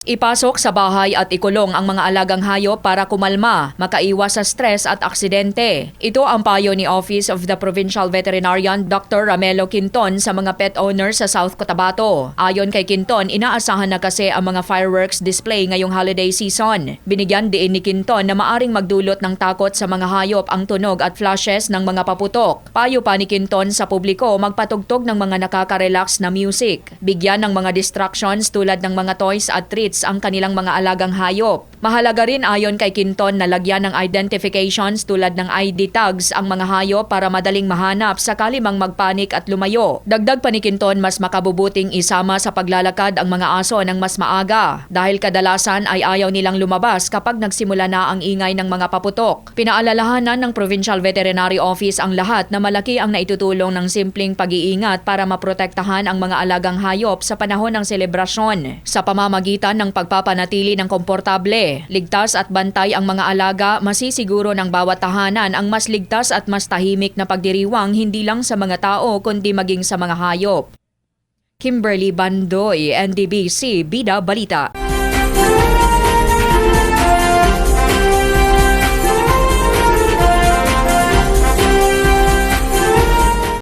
Ipasok sa bahay at ikulong ang mga alagang hayop para kumalma, makaiwas sa stress at aksidente. Ito ang payo ni Office of the Provincial Veterinarian Dr. Ramelo Quinton sa mga pet owners sa South Cotabato. Ayon kay Quinton, inaasahan na kasi ang mga fireworks display ngayong holiday season. Binigyan diin ni Quinton na maaring magdulot ng takot sa mga hayop ang tunog at flashes ng mga paputok. Payo pa ni Quinton sa publiko magpatugtog ng mga nakaka-relax na music. Bigyan ng mga distractions tulad ng mga toys at treats ang kanilang mga alagang hayop. Mahalaga rin ayon kay Quinton na lagyan ng identifications tulad ng ID tags ang mga hayop para madaling mahanap sakali mang magpanik at lumayo. Dagdag pa ni Quinton mas makabubuting isama sa paglalakad ang mga aso ng mas maaga dahil kadalasan ay ayaw nilang lumabas kapag nagsimula na ang ingay ng mga paputok. Pinaalalahanan ng Provincial Veterinary Office ang lahat na malaki ang naitutulong ng simpleng pag-iingat para maprotektahan ang mga alagang hayop sa panahon ng selebrasyon. Sa pamamagitan ng pagpapanatili ng komportable, ligtas at bantay ang mga alaga, masisiguro ng bawat tahanan ang mas ligtas at mas tahimik na pagdiriwang hindi lang sa mga tao kundi maging sa mga hayop. Kimberly Bandoy, NDBC, Bida Balita.